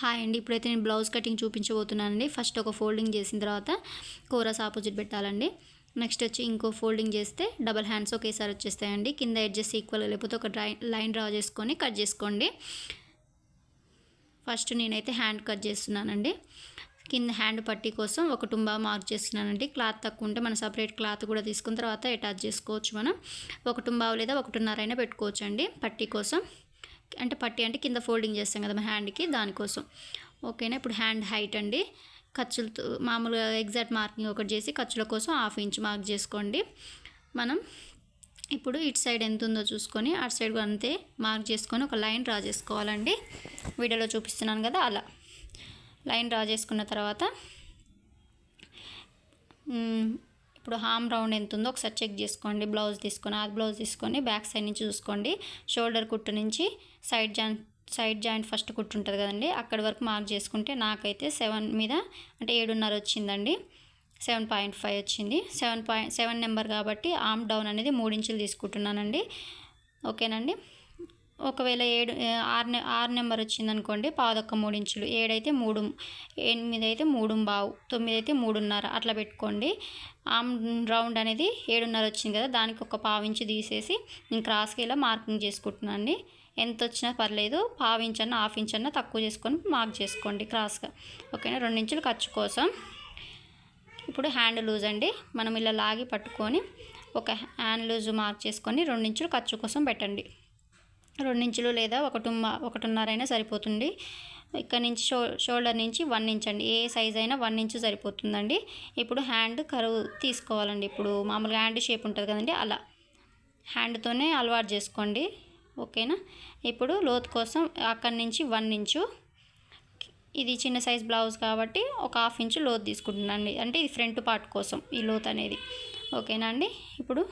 Hi అండి. ఇప్పుడైతే నేను బ్లౌజ్ కటింగ్ చూపించబోతున్నానండి. ఫస్ట్ ఒక ఫోల్డింగ్ చేసిన తర్వాత కోరస్ ఆపోజిట్ పెట్టాలండి. నెక్స్ట్ వచ్చి ఇంకో ఫోల్డింగ్ చేస్తే డబల్ హ్యాండ్స్ ఒకేసారి వచ్చేస్తాయండి. కింద ఎడ్జెస్ ఈక్వల్ లేకపోతే ఒక డ్రై లైన్ డ్రా చేసుకొని కట్ చేసుకోండి. ఫస్ట్ నేనైతే హ్యాండ్ కట్ చేస్తున్నానండి. కింద హ్యాండ్ పట్టీ కోసం ఒక టుంబా మార్క్ చేస్తున్నానండి. క్లాత్ తక్కువ ఉంటే మనం సపరేట్ క్లాత్ కూడా తీసుకున్న తర్వాత అటాచ్ చేసుకోవచ్చు మనం. ఒక తుంబావు లేదా ఒకటిన్నర అయినా పెట్టుకోవచ్చు అండి పట్టీ కోసం. అంటే పట్టీ అంటే కింద ఫోల్డింగ్ చేస్తాం కదా హ్యాండ్కి దానికోసం. ఓకేనా? ఇప్పుడు హ్యాండ్ హైట్ అండి. ఖర్చులతో మామూలుగా ఎగ్జాక్ట్ మార్కింగ్ ఒకటి చేసి ఖర్చుల కోసం హాఫ్ ఇంచ్ మార్క్ చేసుకోండి. మనం ఇప్పుడు ఇటు సైడ్ ఎంత ఉందో చూసుకొని అటు సైడ్ కూడా అంతే మార్క్ చేసుకొని ఒక లైన్ డ్రా చేసుకోవాలండి. వీడియోలో చూపిస్తున్నాను కదా అలా. లైన్ డ్రా చేసుకున్న తర్వాత ఇప్పుడు హామ్ రౌండ్ ఎంత ఉందో ఒకసారి చెక్ చేసుకోండి. బ్లౌజ్ తీసుకొని ఆ బ్లౌజ్ తీసుకొని బ్యాక్ సైడ్ నుంచి చూసుకోండి. షోల్డర్ కుట్టు నుంచి side joint side joint first కుట్టు ఉంటుంది కదండి. అక్కడి వరకు మార్క్ చేసుకుంటే నాకైతే సెవెన్ మీద అంటే ఏడున్నర వచ్చిందండి. సెవెన్ పాయింట్ ఫైవ్ వచ్చింది. సెవెన్ పాయింట్ సెవెన్ నెంబర్ కాబట్టి ఆమ్ డౌన్ అనేది మూడు ఇంచులు తీసుకుంటున్నానండి. ఓకేనండి? ఒకవేళ ఏడు ఆరు నె ఆరు నెంబర్ వచ్చిందనుకోండి పాదొక్క మూడు ఇంచులు ఏడైతే మూడు ఎనిమిది అయితే మూడు బావు తొమ్మిది అయితే మూడున్నర అట్లా పెట్టుకోండి. ఆమ్ రౌండ్ అనేది ఏడున్నర వచ్చింది కదా దానికి ఒక పావు తీసేసి నేను క్రాస్కి ఇలా మార్కింగ్ చేసుకుంటున్నాను అండి. ఎంత వచ్చినా పర్లేదు పావు హాఫ్ ఇంచ్ అన్న తక్కువ చేసుకొని మార్క్ చేసుకోండి క్రాస్గా. ఓకేనా? రెండు ఇంచులు ఖర్చు కోసం. ఇప్పుడు హ్యాండ్ లూజ్ అండి. మనం ఇలా లాగి పట్టుకొని ఒక హ్యాండ్ లూజ్ మార్క్ చేసుకొని రెండించులు ఖర్చు కోసం పెట్టండి. రెండించులు లేదా ఒకటి ఒకటిన్నర సరిపోతుంది. ఇక్కడ నుంచి షో షోల్డర్ నుంచి వన్ ఇంచ్ అండి. ఏ సైజ్ అయినా వన్ ఇంచ్ సరిపోతుందండి. ఇప్పుడు హ్యాండ్ కరువు తీసుకోవాలండి. ఇప్పుడు మామూలుగా హ్యాండ్ షేప్ ఉంటుంది కదండి అలా. హ్యాండ్తోనే అలవాటు చేసుకోండి. ఓకేనా? ఇప్పుడు లోతు కోసం అక్కడి నుంచి వన్ ఇంచు. ఇది చిన్న సైజ్ బ్లౌజ్ కాబట్టి ఒక హాఫ్ ఇంచు లోతు తీసుకుంటున్నాను అంటే ఇది ఫ్రంట్ పార్ట్ కోసం ఈ లోతు అనేది. ఓకేనా అండి? ఇప్పుడు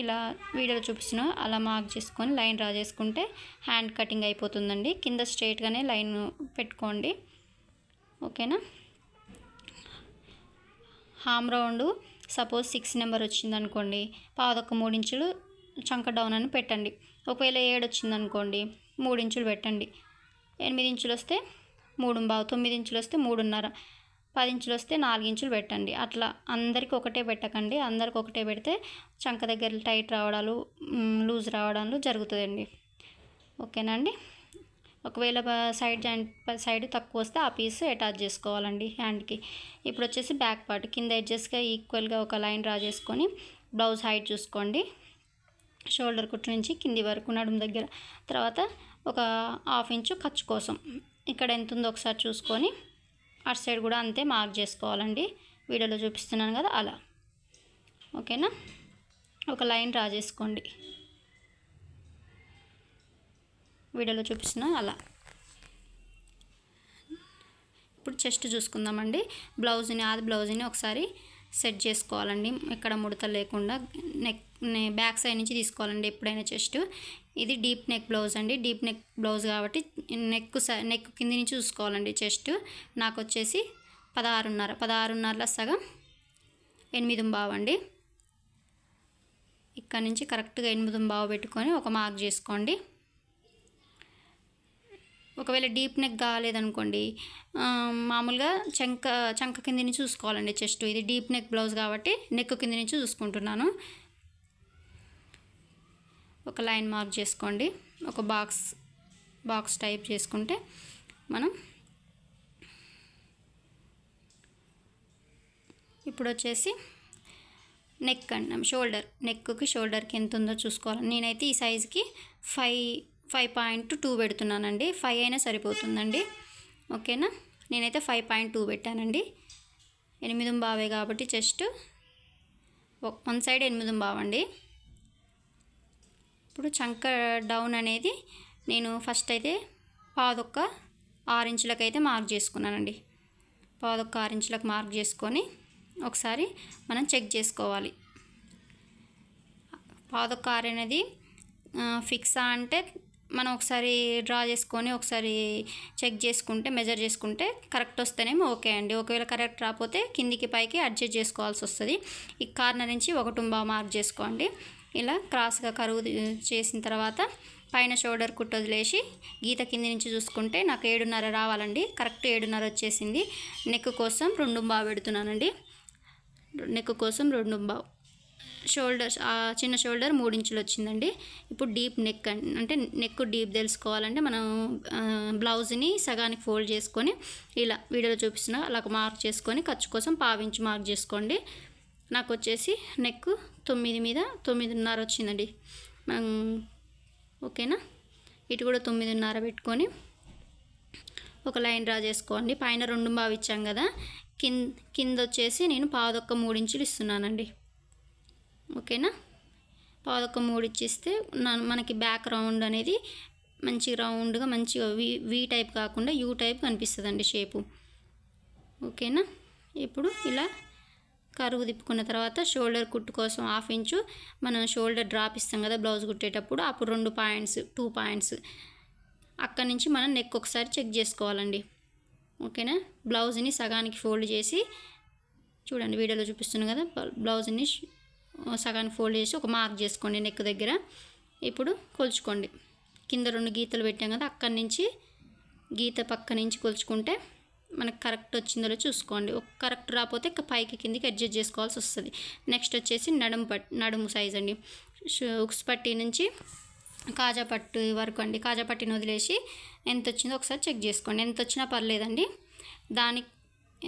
ఇలా వీడియోలో చూపిస్తున్నా. అలా మార్క్ చేసుకొని లైన్ డ్రా చేసుకుంటే హ్యాండ్ కటింగ్ అయిపోతుందండి. కింద స్ట్రైట్గానే లైన్ పెట్టుకోండి. ఓకేనా? హామ్ రౌండ్ సపోజ్ సిక్స్ నెంబర్ వచ్చింది అనుకోండి పాదొక్క మూడు ఇంచులు చంక డౌన్ అని పెట్టండి. ఒకవేళ ఏడు వచ్చింది అనుకోండి మూడు ఇంచులు పెట్టండి. ఎనిమిది ఇంచులు వస్తే మూడు బావు తొమ్మిది ఇంచులు వస్తే మూడున్నర. పది ఇంచులు వస్తే నాలుగు ఇంచులు పెట్టండి. అట్లా అందరికి ఒకటే పెట్టకండి. అందరికి ఒకటే పెడితే చంక దగ్గర టైట్ రావడాలు లూజ్ రావడాలు జరుగుతుందండి ఓకేనా అండి? ఒకవేళ సైడ్ జాయింట్ సైడ్ తక్కువ వస్తే ఆ పీస్ అటాచ్ చేసుకోవాలండి హ్యాండ్కి. ఇప్పుడు వచ్చేసి బ్యాక్ పార్ట్ కింద ఎడ్జెస్గా ఈక్వల్గా ఒక లైన్ డ్రా చేసుకొని బ్లౌజ్ హైట్ చూసుకోండి. షోల్డర్ కుట్టు నుంచి కింది వరకు నడుము దగ్గర. తర్వాత ఒక హాఫ్ ఇంచు ఖర్చు కోసం. ఇక్కడ ఎంత ఉందో ఒకసారి చూసుకొని అటు సైడ్ కూడా అంతే మార్క్ చేసుకోవాలండి. వీడియోలో చూపిస్తున్నాను కదా అలా. ఓకేనా? ఒక లైన్ డ్రా చేసుకోండి. వీడియోలో చూపిస్తున్నా అలా. ఇప్పుడు చెస్ట్ చూసుకుందామండి. బ్లౌజ్ని ఆది బ్లౌజ్ని ఒకసారి సెట్ చేసుకోవాలండి. ఎక్కడ ముడత లేకుండా నెక్ బ్యాక్ సైడ్ నుంచి తీసుకోవాలండి ఎప్పుడైనా చెస్ట్. ఇది డీప్ నెక్ బ్లౌజ్ అండి. డీప్ నెక్ బ్లౌజ్ కాబట్టి నెక్ స- నెక్ కింది నుంచి చూసుకోవాలండి చెస్ట్. నాకు వచ్చేసి పదహారున్నర పదహారున్నరలో సగం ఎనిమిది బావండి అండి. ఇక్కడ నుంచి కరెక్ట్గా ఎనిమిది బావు పెట్టుకొని ఒక మార్క్ చేసుకోండి. ఒకవేళ డీప్ నెక్ కాలేదనుకోండి మామూలుగా చంక చంక కింద నుంచి చూసుకోవాలండి చెస్ట్. ఇది డీప్ నెక్ బ్లౌజ్ కాబట్టి నెక్ కింద నుంచి చూసుకుంటున్నాను. ఒక లైన్ మార్క్ చేసుకోండి. ఒక బాక్స్ బాక్స్ టైప్ చేసుకుంటే మనం ఇప్పుడు వచ్చేసి నెక్ అండి షోల్డర్. నెక్కి షోల్డర్కి ఎంత ఉందో చూసుకోవాలి. నేనైతే ఈ సైజుకి ఫైవ్ ఫైవ్ పాయింట్ టూ పెడుతున్నానండి. ఫైవ్ అయినా సరిపోతుందండి. ఓకేనా? నేనైతే ఫైవ్ పాయింట్ టూ పెట్టానండి. ఎనిమిది బావే కాబట్టి జస్ట్ వన్ సైడ్ ఎనిమిది బావండి ఇప్పుడు చంక డౌన్ అనేది నేను ఫస్ట్ అయితే పాదొక్క ఆరు ఇంచులకు అయితే మార్క్ చేసుకున్నానండి. పాదొక్క ఆరు ఇంచులకు మార్క్ చేసుకొని ఒకసారి మనం చెక్ చేసుకోవాలి. పాదొక్క ఆరు అనేది ఫిక్సా అంటే మనం ఒకసారి డ్రా చేసుకొని ఒకసారి చెక్ చేసుకుంటే మెజర్ చేసుకుంటే కరెక్ట్ వస్తేనేమో ఓకే అండి. ఒకవేళ కరెక్ట్ రాకపోతే కిందికి పైకి అడ్జస్ట్ చేసుకోవాల్సి వస్తుంది. ఈ కార్నర్ నుంచి ఒక టుంబా మార్క్ చేసుకోండి. ఇలా క్రాస్గా కరువు చేసిన తర్వాత పైన షోల్డర్ కుట్టు వదిలేసి గీత కింది నుంచి చూసుకుంటే నాకు ఏడున్నర రావాలండి. కరెక్ట్ ఏడున్నర వచ్చేసింది. నెక్ కోసం రెండు బాగా పెడుతున్నానండి. నెక్ కోసం రెండు బావు షోల్డర్స్ ఆ చిన్న షోల్డర్ మూడు ఇంచులు వచ్చిందండి. ఇప్పుడు డీప్ నెక్ అంటే నెక్ డీప్ తెలుసుకోవాలంటే మనం బ్లౌజ్ని సగానికి ఫోల్డ్ చేసుకొని ఇలా వీడియోలో చూపిస్తున్న అలా మార్క్ చేసుకొని ఖర్చు కోసం పావించి మార్క్ చేసుకోండి. నాకు వచ్చేసి నెక్ తొమ్మిది మీద తొమ్మిదిన్నర వచ్చిందండి. మనం ఓకేనా? ఇటు కూడా తొమ్మిదిన్నర పెట్టుకొని ఒక లైన్ డ్రా చేసుకోండి. పైన రెండు బావి ఇచ్చాం కదా. కింద కింద వచ్చేసి నేను పాదొక్క మూడించులు ఇస్తున్నానండి. ఓకేనా? పాదొక మూడు ఇచ్చిస్తే మనకి బ్యాక్ రౌండ్ అనేది మంచి రౌండ్గా మంచిగా వి వి టైప్ కాకుండా యూ టైప్ కనిపిస్తుందండి షేపు. ఓకేనా? ఇప్పుడు ఇలా కరువు తిప్పుకున్న తర్వాత షోల్డర్ కుట్టు కోసం హాఫ్ ఇంచు మనం షోల్డర్ డ్రాప్ ఇస్తాం కదా బ్లౌజ్ కుట్టేటప్పుడు అప్పుడు రెండు పాయింట్స్ టూ పాయింట్స్ అక్కడి నుంచి మనం నెక్ ఒకసారి చెక్ చేసుకోవాలండి. ఓకేనా? బ్లౌజ్ని సగానికి ఫోల్డ్ చేసి చూడండి వీడియోలో చూపిస్తున్నాను కదా బ్లౌజ్ని ష్- సగానికి ఫోల్డ్ చేసి ఒక మార్క్ చేసుకోండి నెక్ దగ్గర. ఇప్పుడు కొలుచుకోండి. కింద రెండు గీతలు పెట్టాం కదా అక్కడి నుంచి గీత పక్క నుంచి కొలుచుకుంటే మనకు కరెక్ట్ వచ్చిందో చూసుకోండి. ఒక కరెక్ట్ రాకపోతే పైకి కిందికి అడ్జస్ట్ చేసుకోవాల్సి వస్తుంది. నెక్స్ట్ వచ్చేసి నడుము పట్ నడుము సైజ్ అండి. ఉక్స్ పట్టి నుంచి కాజా పట్టు వరకు అండి. కాజా పట్టిని వదిలేసి ఎంత వచ్చిందో ఒకసారి చెక్ చేసుకోండి. ఎంత వచ్చినా పర్లేదండి. దాని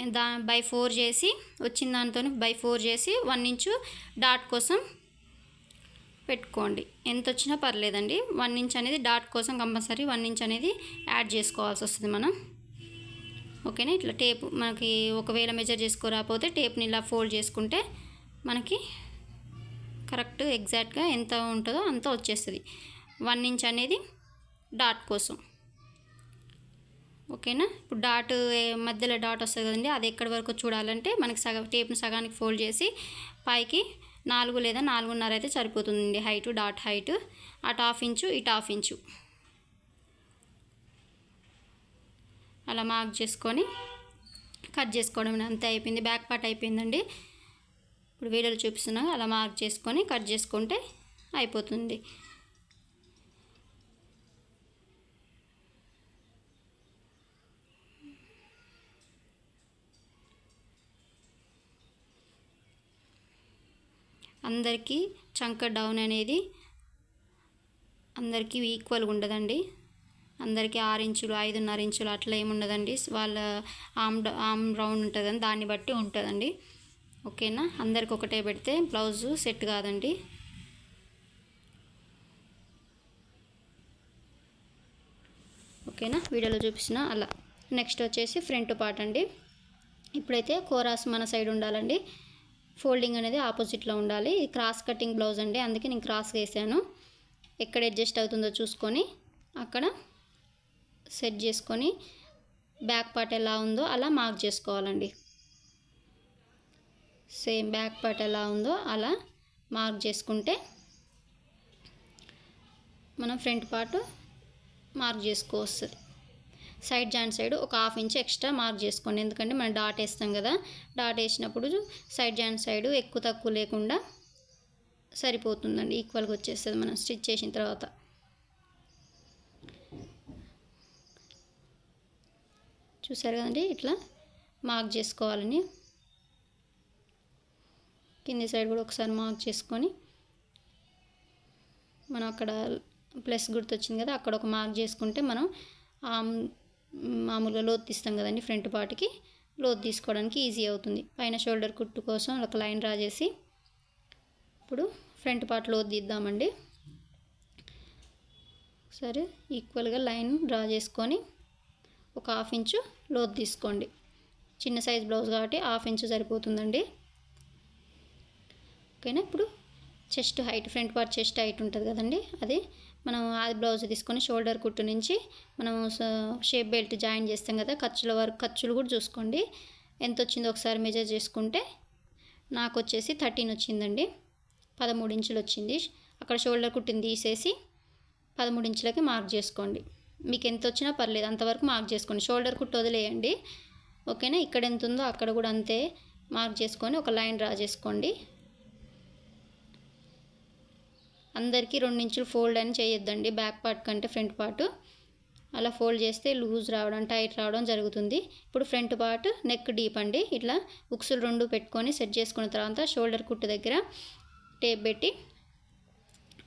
దా బై ఫోర్ చేసి వచ్చిన దాంతో బై ఫోర్ చేసి వన్ ఇంచు డాట్ కోసం పెట్టుకోండి. ఎంత వచ్చినా పర్లేదండి. వన్ ఇంచ్ అనేది డాట్ కోసం కంపల్సరీ వన్ ఇంచ్ అనేది యాడ్ చేసుకోవాల్సి వస్తుంది మనం. ఓకేనా? ఇట్లా టేప్ మనకి ఒకవేళ మెజర్ చేసుకోరాకపోతే టేప్ని ఇలా ఫోల్డ్ చేసుకుంటే మనకి కరెక్ట్ ఎగ్జాక్ట్గా ఎంత ఉంటుందో అంత వచ్చేస్తుంది. వన్ ఇంచ్ అనేది డాట్ కోసం. ఓకేనా? ఇప్పుడు డాట్ మధ్యలో డాట్ వస్తుంది కదండి అది ఎక్కడి వరకు చూడాలంటే మనకి సగం టేప్ని సగానికి ఫోల్డ్ చేసి పైకి నాలుగు లేదా నాలుగున్నర అయితే సరిపోతుందండి. Height dot height. అటు హాఫ్ ఇంచు ఇటు హాఫ్ ఇంచు. అలా మార్క్ చేసుకొని కట్ చేసుకోవడం అంతే అయిపోయింది. బ్యాక్ పార్ట్ అయిపోయిందండి. ఇప్పుడు వీడియోలు చూపిస్తున్నా అలా మార్క్ చేసుకొని కట్ చేసుకుంటే అయిపోతుంది. అందరికీ చంక డౌన్ అనేది అందరికీ ఈక్వల్గా ఉండదండి. అందరికీ ఆరు ఇంచులు ఐదున్నర ఇంచులు అట్లా ఏముండదండి వాళ్ళ ఆమ్ ఆమ్ రౌండ్ ఉంటుందని దాన్ని బట్టి ఉంటుందండి. ఓకేనా? అందరికి ఒకటే పెడితే బ్లౌజు సెట్ కాదండి. ఓకేనా? వీడియోలో చూపించిన అలా. నెక్స్ట్ వచ్చేసి ఫ్రంట్ పార్ట్ అండి. ఇప్పుడైతే కోరాస్ మన సైడ్ ఉండాలండి. ఫోల్డింగ్ అనేది ఆపోజిట్లో ఉండాలి. ఇది క్రాస్ కటింగ్ బ్లౌజ్ అండి. అందుకే నేను క్రాస్ వేసాను. ఎక్కడ అడ్జస్ట్ అవుతుందో చూసుకొని అక్కడ సెట్ చేసుకొని బ్యాక్ పార్ట్ ఎలా ఉందో అలా మార్క్ చేసుకోవాలండి. సేమ్ బ్యాక్ పార్ట్ ఎలా ఉందో అలా మార్క్ చేసుకుంటే మనం ఫ్రంట్ పార్ట్ మార్క్ చేసుకోవస్తుంది సైడ్ జాయింట్ సైడ్ ఒక హాఫ్ ఇంచ్ ఎక్స్ట్రా మార్క్ చేసుకోండి. ఎందుకంటే మనం డాట్ వేస్తాం కదా డాట్ వేసినప్పుడు సైడ్ జాయింట్ సైడ్ ఎక్కువ తక్కువ లేకుండా సరిపోతుందండి. ఈక్వల్గా వచ్చేస్తుంది మనం స్టిచ్ చేసిన తర్వాత. చూసారు కదండి ఇట్లా మార్క్ చేసుకోవాలని. కింది సైడ్ కూడా ఒకసారి మార్క్ చేసుకొని మనం అక్కడ ప్లస్ గుర్తొచ్చింది కదా అక్కడ ఒక మార్క్ చేసుకుంటే మనం ఆమ్ మామూలుగా లోతు తీస్తాం కదండి ఫ్రంట్ పార్ట్కి. లోతు తీసుకోవడానికి ఈజీ అవుతుంది. పైన షోల్డర్ కుట్టు కోసం ఒక లైన్ డ్రా చేసి ఇప్పుడు ఫ్రంట్ పార్ట్ లోతు తీద్దామండి. సరే ఈక్వల్గా లైన్ డ్రా చేసుకొని ఒక హాఫ్ ఇంచు లోతు తీసుకోండి. చిన్న సైజ్ బ్లౌజ్ కాబట్టి హాఫ్ ఇంచు సరిపోతుందండి. ఓకేనా? ఇప్పుడు chest height front part chest height ఉంటుంది కదండి అది. మనం ఆది బ్లౌజ్ తీసుకొని షోల్డర్ కుట్టు నుంచి మనం షేప్ బెల్ట్ జాయిన్ చేస్తాం కదా ఖర్చుల వరకు ఖర్చులు కూడా చూసుకోండి. ఎంత వచ్చిందో ఒకసారి మెజర్ చేసుకుంటే నాకు వచ్చేసి థర్టీన్ వచ్చిందండి. పదమూడు ఇంచులు వచ్చింది. అక్కడ షోల్డర్ కుట్టిని తీసేసి పదమూడు ఇంచులకి మార్క్ చేసుకోండి. మీకు ఎంత వచ్చినా పర్లేదు అంతవరకు మార్క్ చేసుకోండి. షోల్డర్ కుట్టు వదిలేయండి. ఓకేనా? ఇక్కడ ఎంత ఉందో అక్కడ కూడా అంతే మార్క్ చేసుకొని ఒక లైన్ డ్రా చేసుకోండి. అందరికీ రెండు ఇంచులు ఫోల్డ్ అని చేయొద్దండి. బ్యాక్ పార్ట్ కంటే ఫ్రంట్ పార్ట్. అలా ఫోల్డ్ చేస్తే లూజ్ రావడం టైట్ రావడం జరుగుతుంది. ఇప్పుడు ఫ్రంట్ పార్ట్ నెక్ డీప్ అండి. ఇట్లా ఉక్సులు రెండు పెట్టుకొని సెట్ చేసుకున్న తర్వాత షోల్డర్ కుట్టు దగ్గర టేప్ పెట్టి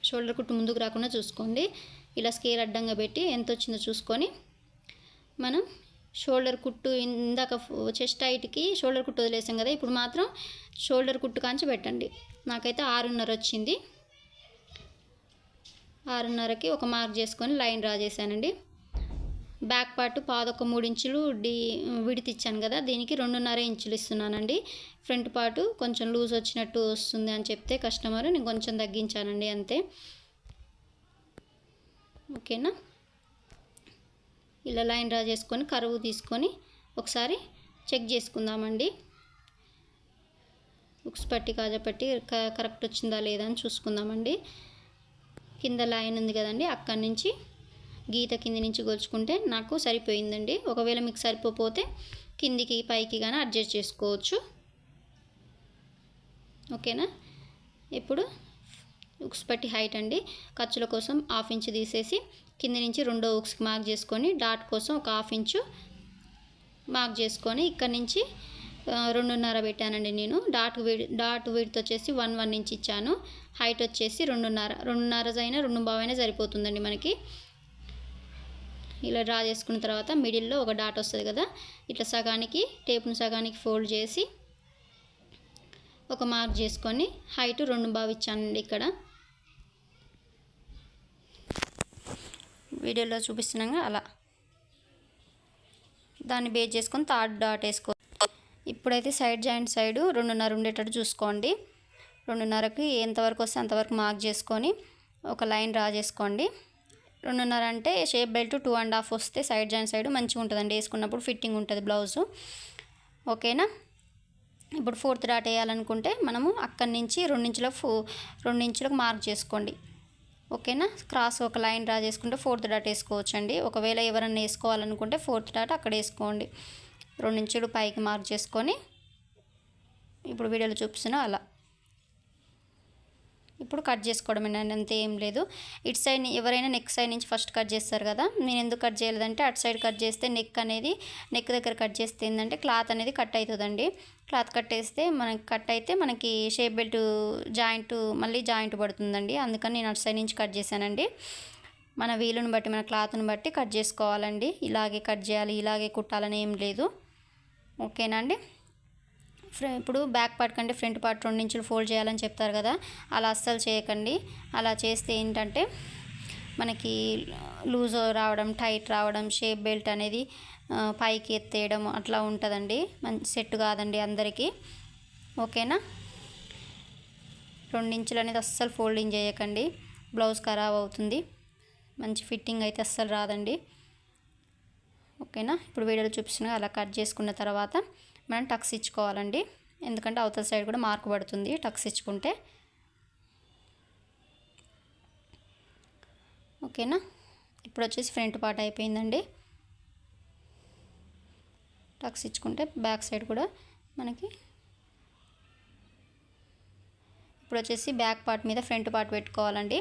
షోల్డర్ కుట్టు ముందుకు రాకుండా చూసుకోండి. ఇలా స్కేల్ అడ్డంగా పెట్టి ఎంత వచ్చిందో చూసుకొని మనం షోల్డర్ కుట్టు ఇందాక చెస్ట్ హైట్కి షోల్డర్ కుట్టు వదిలేసాం కదా ఇప్పుడు మాత్రం షోల్డర్ కుట్టు కాంచి పెట్టండి. నాకైతే ఆరున్నర వచ్చింది. ఆరున్నరకి ఒక మార్క్ చేసుకొని లైన్ డ్రా చేశానండి బ్యాక్ పార్ట్ పాదొక మూడు ఇంచులు డి విడితిచ్చాను కదా దీనికి రెండున్నర ఇంచులు ఇస్తున్నానండి. ఫ్రంట్ పార్ట్ కొంచెం లూజ్ వచ్చినట్టు వస్తుంది అని చెప్తే కస్టమర్ నేను కొంచెం తగ్గించానండి అంతే. ఓకేనా? ఇలా లైన్ డ్రా చేసుకొని కరువు తీసుకొని ఒకసారి చెక్ చేసుకుందామండి. ఉక్స్ పట్టి కాజపట్టి పట్టి కరెక్ట్ వచ్చిందా లేదా అని చూసుకుందామండి. కింద లైన్ ఉంది కదండి అక్కడి నుంచి గీత కింది నుంచి గొలుచుకుంటే నాకు సరిపోయిందండి. ఒకవేళ మీకు సరిపోతే కిందికి పైకి కానీ అడ్జస్ట్ చేసుకోవచ్చు. ఓకేనా? ఇప్పుడు ఉక్స్ పట్టి హైట్ అండి. ఖర్చుల కోసం హాఫ్ ఇంచ్ తీసేసి కింది నుంచి రెండో ఉక్స్కి మార్క్ చేసుకొని డాట్ కోసం ఒక హాఫ్ ఇంచు మార్క్ చేసుకొని ఇక్కడ నుంచి రెండున్నర పెట్టానండి నేను. డాట్ విడ్ డాట్ విడ్త్ వచ్చేసి వన్ వన్ ఇంచ్ ఇచ్చాను. హైట్ వచ్చేసి రెండున్నర. రెండున్నర అయినా రెండు బావైనా సరిపోతుందండి మనకి. ఇలా డ్రా చేసుకున్న తర్వాత మిడిల్లో ఒక డాట్ వస్తుంది కదా ఇట్లా సగానికి టేప్ను సగానికి ఫోల్డ్ చేసి ఒక మార్క్ చేసుకొని హైట్ రెండు బావి ఇచ్చానండి ఇక్కడ. వీడియోలో చూపిస్తున్నాగా అలా. దాన్ని బేస్ చేసుకొని థర్డ్ డాట్ వేసుకో ఇప్పుడైతే సైడ్ జాయింట్ సైడు రెండున్నర ఉండేటట్టు చూసుకోండి. రెండున్నరకి ఎంతవరకు వస్తే అంతవరకు మార్క్ చేసుకొని ఒక లైన్ డ్రా చేసుకోండి. రెండున్నర అంటే shape belt two and half వస్తే సైడ్ జాయింట్ సైడ్ మంచిగా ఉంటుందండి. వేసుకున్నప్పుడు ఫిట్టింగ్ ఉంటుంది బ్లౌజు. ఓకేనా? ఇప్పుడు ఫోర్త్ డాట్ వేయాలనుకుంటే మనము అక్కడి నుంచి రెండించులకు ఫో రెండించులకు మార్క్ చేసుకోండి. ఓకేనా? క్రాస్ ఒక లైన్ డ్రా చేసుకుంటే ఫోర్త్ డాట్ వేసుకోవచ్చండి. ఒకవేళ ఎవరన్నా వేసుకోవాలనుకుంటే ఫోర్త్ డాట్ అక్కడ వేసుకోండి. రెండించులు పైకి మార్క్ చేసుకొని ఇప్పుడు వీడియోలో చూపిస్తున్నా అలా. ఇప్పుడు కట్ చేసుకోవడం అంతే ఏం లేదు. ఇటు సైడ్ ఎవరైనా నెక్ సైడ్ నుంచి ఫస్ట్ కట్ చేస్తారు కదా నేను ఎందుకు కట్ చేయలేదంటే అటు సైడ్ కట్ చేస్తే నెక్ అనేది నెక్ దగ్గర కట్ చేస్తే ఏంటంటే క్లాత్ అనేది కట్ అవుతుందండి. క్లాత్ కట్ వేస్తే మనకి కట్ అయితే మనకి షేప్ బెల్ట్ జాయింట్ మళ్ళీ జాయింట్ పడుతుందండి. అందుకని నేను అటు సైడ్ నుంచి కట్ చేశానండి. మన వీలుని బట్టి మన క్లాత్ని బట్టి కట్ చేసుకోవాలండి. ఇలాగే కట్ చేయాలి ఇలాగే కుట్టాలని ఏం లేదు. ఓకేనా అండి? ఇప్పుడు బ్యాక్ పార్ట్ కంటే ఫ్రంట్ పార్ట్ రెండు ఇంచులు ఫోల్డ్ చేయాలని చెప్తారు కదా అలా అస్సలు చేయకండి. అలా చేస్తే ఏంటంటే మనకి లూజ్ రావడం టైట్ రావడం షేప్ బెల్ట్ అనేది పైకి ఎత్తేయడం అట్లా ఉంటుందండి. మంచి సెట్ కాదండి అందరికీ. ఓకేనా? రెండు ఇంచులు అనేది అస్సలు ఫోల్డింగ్ చేయకండి. బ్లౌజ్ ఖరాబ్ అవుతుంది. మంచి ఫిట్టింగ్ అయితే అస్సలు రాదండి. ఓకేనా? ఇప్పుడు వీడియోలో చూపిస్తున్నా అలా కట్ చేసుకున్న తర్వాత మనం టక్స్ ఇచ్చుకోవాలండి. ఎందుకంటే అవతల సైడ్ కూడా మార్క్ పడుతుంది టక్స్ ఇచ్చుకుంటే. ఓకేనా? ఇప్పుడు వచ్చేసి ఫ్రంట్ పార్ట్ అయిపోయిందండి. టక్స్ ఇచ్చుకుంటే బ్యాక్ సైడ్ కూడా మనకి ఇప్పుడు వచ్చేసి బ్యాక్ పార్ట్ మీద ఫ్రంట్ పార్ట్ పెట్టుకోవాలండి.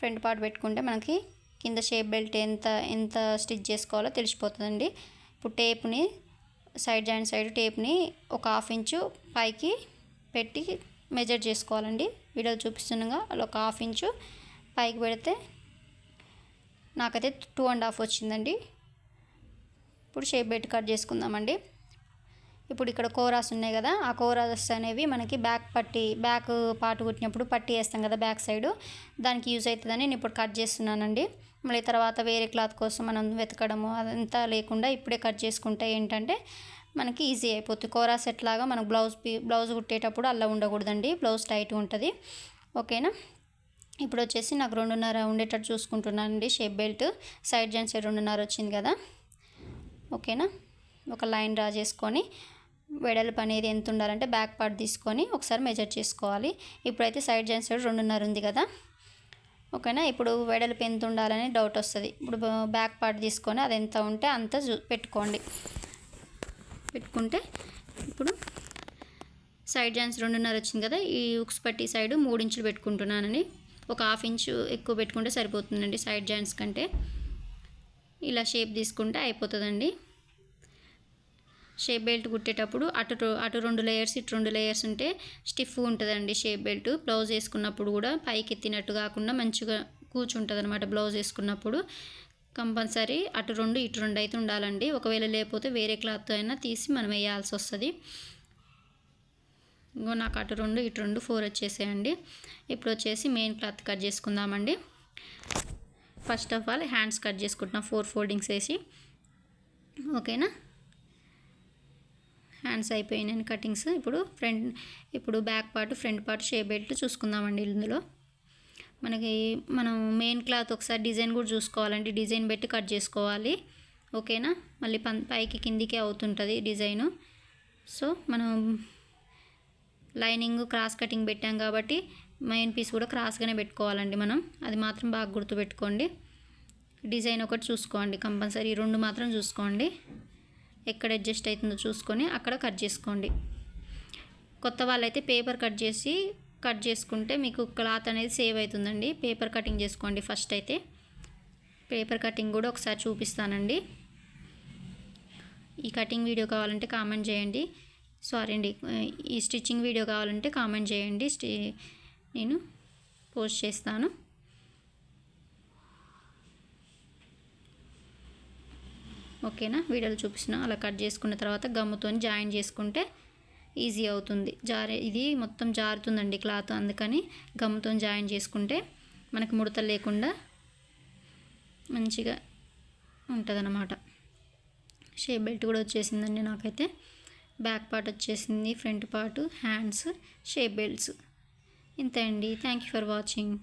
ఫ్రంట్ పార్ట్ పెట్టుకుంటే మనకి కింద షేప్ బెల్ట్ ఎంత ఎంత స్టిచ్ చేసుకోవాలో తెలిసిపోతుందండి. ఇప్పుడు టేప్ని సైడ్ జాయింట్ సైడ్ టేప్ని ఒక హాఫ్ ఇంచు పైకి పెట్టి మెజర్ చేసుకోవాలండి. వీడియో చూపిస్తుండగా అలా ఒక హాఫ్ ఇంచు పైకి పెడితే నాకైతే టూ అండ్ హాఫ్ వచ్చిందండి. ఇప్పుడు షేప్ బెల్ట్ కట్ చేసుకుందామండి. ఇప్పుడు ఇక్కడ కోరాస్ ఉన్నాయి కదా ఆ కోరాస్ అనేవి మనకి బ్యాక్ పట్టి బ్యాక్ పాటు కుట్టినప్పుడు పట్టి వేస్తాం కదా బ్యాక్ సైడు. దానికి యూజ్ అవుతుందని నేను ఇప్పుడు కట్ చేస్తున్నానండి. మళ్ళీ తర్వాత వేరే క్లాత్ కోసం మనం వెతకడము అదంతా లేకుండా ఇప్పుడే కట్ చేసుకుంటే ఏంటంటే మనకి ఈజీ అయిపోతుంది. కోరా సెట్ లాగా మనకు బ్లౌజ్ పీ బ్లౌజ్ కుట్టేటప్పుడు అలా ఉండకూడదండి. బ్లౌజ్ టైట్ ఉంటుంది. ఓకేనా? ఇప్పుడు వచ్చేసి నాకు రెండున్నర ఉండేటట్టు చూసుకుంటున్నానండి. Shape belt side joint side రెండున్నర వచ్చింది కదా. ఓకేనా? ఒక లైన్ డ్రా చేసుకొని వెడల్పు అనేది ఎంత ఉండాలంటే బ్యాక్ పార్ట్ తీసుకొని ఒకసారి మెజర్ చేసుకోవాలి. ఇప్పుడైతే సైడ్ జాయింట్ సైడ్ రెండున్నర ఉంది కదా. ఓకేనా? ఇప్పుడు వెడల్పు ఎంత ఉండాలని డౌట్ వస్తుంది. ఇప్పుడు బ్యాక్ పార్ట్ తీసుకొని అది ఎంత ఉంటే అంత చూ పెట్టుకోండి. పెట్టుకుంటే ఇప్పుడు సైడ్ జాయింట్స్ రెండున్నర వచ్చింది కదా? ఈ ఉక్స్ పట్టి సైడ్ మూడు ఇంచులు పెట్టుకుంటున్నానని ఒక హాఫ్ ఇంచు ఎక్కువ పెట్టుకుంటే సరిపోతుందండి సైడ్ జాయింట్స్ కంటే. ఇలా షేప్ తీసుకుంటే అయిపోతుందండి. షేప్ బెల్ట్ కుట్టేటప్పుడు అటు అటు రెండు లేయర్స్ ఇటు రెండు లేయర్స్ ఉంటే స్టిఫ్ ఉంటుందండి షేప్ బెల్ట్. బ్లౌజ్ వేసుకున్నప్పుడు కూడా పైకి ఎత్తినట్టు కాకుండా మంచిగా కూర్చుంటుంది అనమాట బ్లౌజ్ వేసుకున్నప్పుడు. కంపల్సరీ అటు రెండు ఇటు రెండు అయితే ఉండాలండి. ఒకవేళ లేకపోతే వేరే క్లాత్ అయినా తీసి మనం వేయాల్సి వస్తుంది. ఇంకో నాకు అటు రెండు ఇటు రెండు ఫోర్ వచ్చేసేయండి. ఇప్పుడు వచ్చేసి మెయిన్ క్లాత్ కట్ చేసుకుందామండి. First of all hands cut చేసుకుంటున్నాం. ఫోర్ ఫోల్డింగ్స్ వేసి. ఓకేనా హ్యాండ్స్ అయిపోయినాయి కటింగ్స్. ఇప్పుడు ఫ్రంట్ ఇప్పుడు back part front part shape belt చూసుకుందామండి ఇందులో. మనకి మనం మెయిన్ క్లాత్ ఒకసారి డిజైన్ కూడా చూసుకోవాలండి. డిజైన్ పెట్టి కట్ చేసుకోవాలి. ఓకేనా? మళ్ళీ పం పైకి కిందికి అవుతుంటుంది డిజైను. సో మనం లైనింగ్ క్రాస్ కటింగ్ పెట్టాం కాబట్టి మెయిన్ పీస్ కూడా క్రాస్గానే పెట్టుకోవాలండి మనం. అది మాత్రం బాగా గుర్తుపెట్టుకోండి. డిజైన్ ఒకటి చూసుకోండి కంపల్సరీ. రెండు మాత్రం చూసుకోండి. ఎక్కడ అడ్జస్ట్ అవుతుందో చూసుకొని అక్కడ కట్ చేసుకోండి. కొత్త వాళ్ళైతే పేపర్ కట్ చేసి కట్ చేసుకుంటే మీకు క్లాత్ అనేది సేవ్ అవుతుందండి. పేపర్ కటింగ్ చేసుకోండి ఫస్ట్ అయితే. పేపర్ కటింగ్ కూడా ఒకసారి చూపిస్తానండి. ఈ కటింగ్ వీడియో కావాలంటే కామెంట్ చేయండి. సారీ అండి ఈ స్టిచ్చింగ్ వీడియో కావాలంటే కామెంట్ చేయండి. స్టి నేను పోస్ట్ చేస్తాను. ఓకేనా? వీడియోలు చూపించిన అలా కట్ చేసుకున్న తర్వాత గమ్ముతో జాయిన్ చేసుకుంటే ఈజీ అవుతుంది. జారే ఇది మొత్తం జారుతుందండి క్లాత్. అందుకని గమ్ముతో జాయిన్ చేసుకుంటే మనకి ముడతలు లేకుండా మంచిగా ఉంటుందన్నమాట. షేప్ బెల్ట్ కూడా వచ్చేసిందండి నాకైతే. బ్యాక్ పార్ట్ వచ్చేసింది front part hands shape belts. ఇంతే అండి. Thank you for watching.